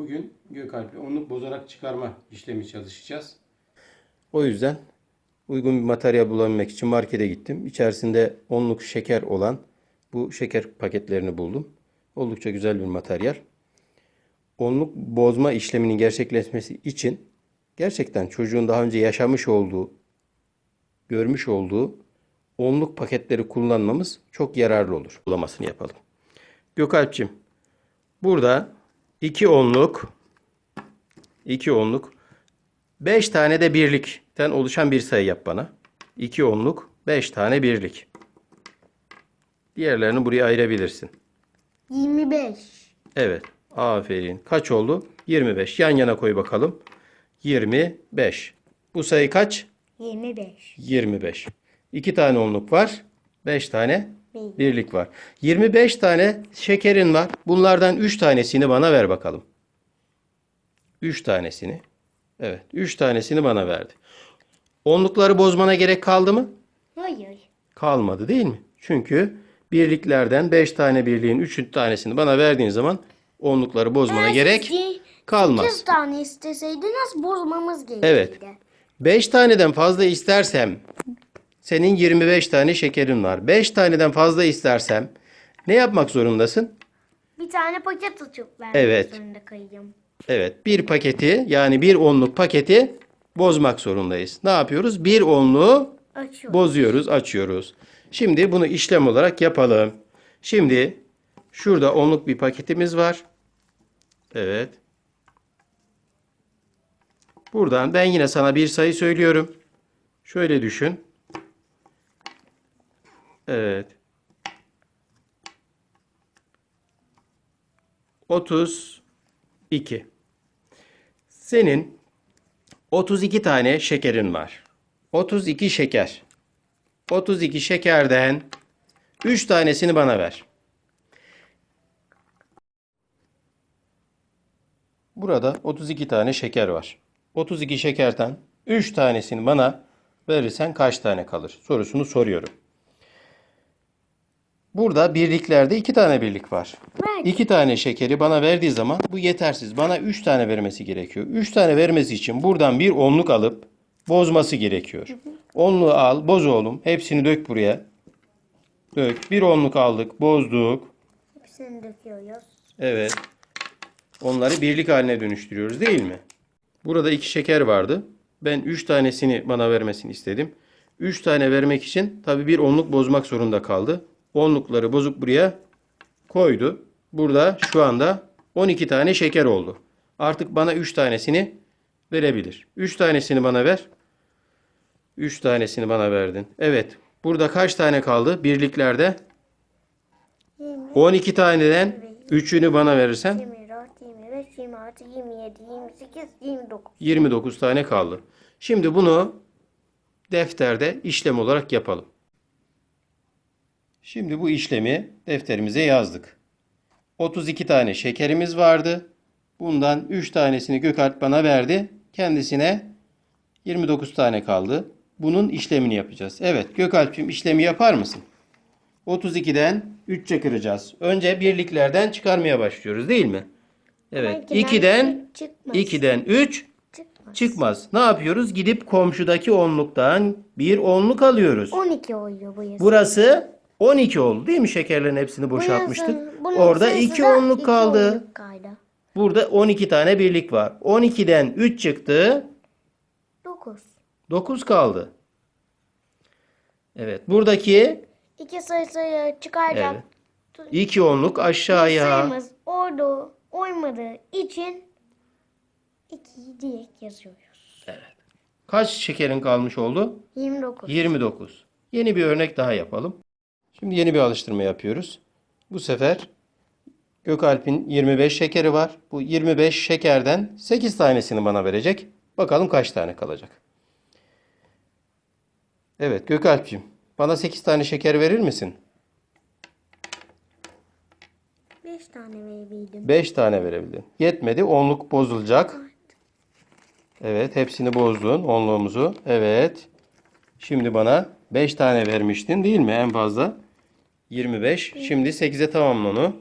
Bugün Gökalp'i onluk bozarak çıkarma işlemi çalışacağız. O yüzden uygun bir materyal bulabilmek için markete gittim. İçerisinde onluk şeker olan bu şeker paketlerini buldum. Oldukça güzel bir materyal. Onluk bozma işleminin gerçekleşmesi için gerçekten çocuğun daha önce yaşamış olduğu, görmüş olduğu onluk paketleri kullanmamız çok yararlı olur. Bulamasını yapalım. Gökalp'cim burada 2 onluk 2 onluk 5 tane de birlikten oluşan bir sayı yap bana. 2 onluk 5 tane birlik. Diğerlerini buraya ayırabilirsin. 25. Evet. Aferin. Kaç oldu? 25. Yan yana koy bakalım. 25. Bu sayı kaç? 25. 25. 2 tane onluk var. 5 tane Birlik. var. 25 tane şekerin var. Bunlardan 3 tanesini bana ver bakalım. 3 tanesini. Evet. 3 tanesini bana verdi. Onlukları bozmana gerek kaldı mı? Hayır. Kalmadı değil mi? Çünkü birliklerden 5 tane birliğin 3 tanesini bana verdiğin zaman onlukları bozmana gerek kalmaz. 8 tane isteseydiniz bozmamız gerekirdi. Evet. 5 taneden fazla istersem senin 25 tane şekerin var. 5 taneden fazla istersem ne yapmak zorundasın? Bir tane paket açıp vermek Evet. zorunda kaydım. Evet, bir paketi yani bir onluk paketi bozmak zorundayız. Ne yapıyoruz? Bir onluğu Açıyorum. bozuyoruz, açıyoruz. Şimdi bunu işlem olarak yapalım. Şimdi şurada onluk bir paketimiz var. Evet. Buradan ben yine sana bir sayı söylüyorum. Şöyle düşün. Evet. 32. Senin 32 tane şekerin var. 32 şeker. 32 şekerden 3 tanesini bana ver. Burada 32 tane şeker var. 32 şekerden 3 tanesini bana verirsen kaç tane kalır? Sorusunu soruyorum. Burada birliklerde 2 tane birlik var. Ver. 2 tane şekeri bana verdiği zaman bu yetersiz. Bana 3 tane vermesi gerekiyor. 3 tane vermesi için buradan bir onluk alıp bozması gerekiyor. Onluğu al, boz oğlum. Hepsini dök buraya. Dök. Bir onluk aldık, bozduk. Hepsini döküyoruz. Evet. Onları birlik haline dönüştürüyoruz değil mi? Burada iki şeker vardı. Ben 3 tanesini bana vermesini istedim. 3 tane vermek için tabii bir onluk bozmak zorunda kaldı. Onlukları bozup buraya koydu. Burada şu anda 12 tane şeker oldu. Artık bana 3 tanesini verebilir. 3 tanesini bana ver. 3 tanesini bana verdin. Evet. Burada kaç tane kaldı? Birliklerde 20, 12 taneden 3'ünü bana verirsen 24, 25, 26, 27, 28, 29. 29 tane kaldı. Şimdi bunu defterde işlem olarak yapalım. Şimdi bu işlemi defterimize yazdık. 32 tane şekerimiz vardı. Bundan 3 tanesini Gökalp bana verdi. Kendisine 29 tane kaldı. Bunun işlemini yapacağız. Evet Gökalp'cim işlemi yapar mısın? 32'den 3'e kıracağız. Önce birliklerden çıkarmaya başlıyoruz değil mi? Evet. Ama ikiden 2'den üç çıkmaz. 2'den 3 Çıkmaz. çıkmaz. Ne yapıyoruz? Gidip komşudaki onluktan bir onluk alıyoruz. 12 oluyor bu yazı. Burası 12 oldu değil mi? Şekerlerin hepsini boşaltmıştık. bunun Orada sayısı 2 da onluk iki kaldı. onluk kaldı. Burada 12 tane birlik var. 12'den 3 çıktı. 9. 9 kaldı. Evet. Buradaki İki sayısıyı çıkaracak. evet. 2 onluk aşağıya. Sayımız orada olmadığı için 2'yi direkt yazıyoruz. Kaç şekerin kalmış oldu? 29. 29. Yeni bir örnek daha yapalım. Şimdi yeni bir alıştırma yapıyoruz. Bu sefer Gökalp'in 25 şekeri var. Bu 25 şekerden 8 tanesini bana verecek. Bakalım kaç tane kalacak. Evet Gökalp'cim bana 8 tane şeker verir misin? 5 tane verebildim. 5 tane verebildin. Yetmedi. Onluk bozulacak. Evet hepsini bozdun. Onluğumuzu. Evet. Şimdi bana 5 tane vermiştin değil mi en fazla? 25. Şimdi 8'e tamamla.